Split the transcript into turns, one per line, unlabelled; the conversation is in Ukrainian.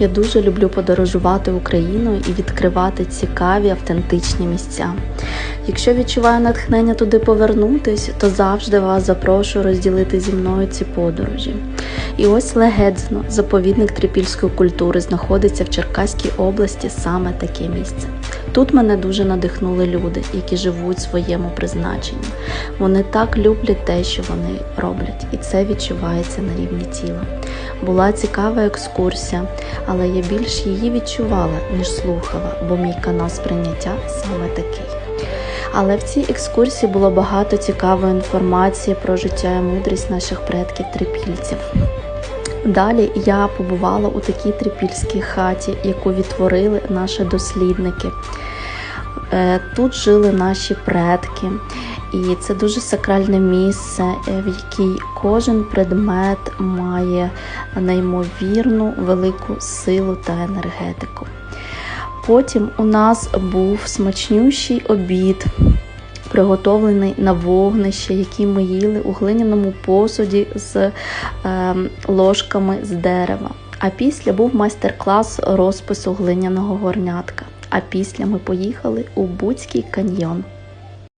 Я дуже люблю подорожувати Україною і відкривати цікаві автентичні місця. Якщо відчуваю натхнення туди повернутись, то завжди вас запрошую розділити зі мною ці подорожі. І ось Легедзно, заповідник трипільської культури, знаходиться в Черкаській області саме таке місце. Тут мене дуже надихнули люди, які живуть своєму призначенню. Вони так люблять те, що вони роблять, і це відчувається на рівні тіла. Була цікава екскурсія, але я більш її відчувала, ніж слухала, бо мій канал сприйняття саме такий. Але в цій екскурсії було багато цікавої інформації про життя і мудрість наших предків трипільців. Далі я побувала у такій трипільській хаті, яку відтворили наші дослідники. Е, Тут жили наші предки, і це дуже сакральне місце, е, в якій кожен предмет має неймовірну велику силу та енергетику. Потім у нас був смачнющий обід, приготовлений на вогнище, який ми їли у глиняному посуді з е, ложками з дерева. А після був майстер-клас розпису глиняного горнятка. А після ми поїхали у Буцький каньйон.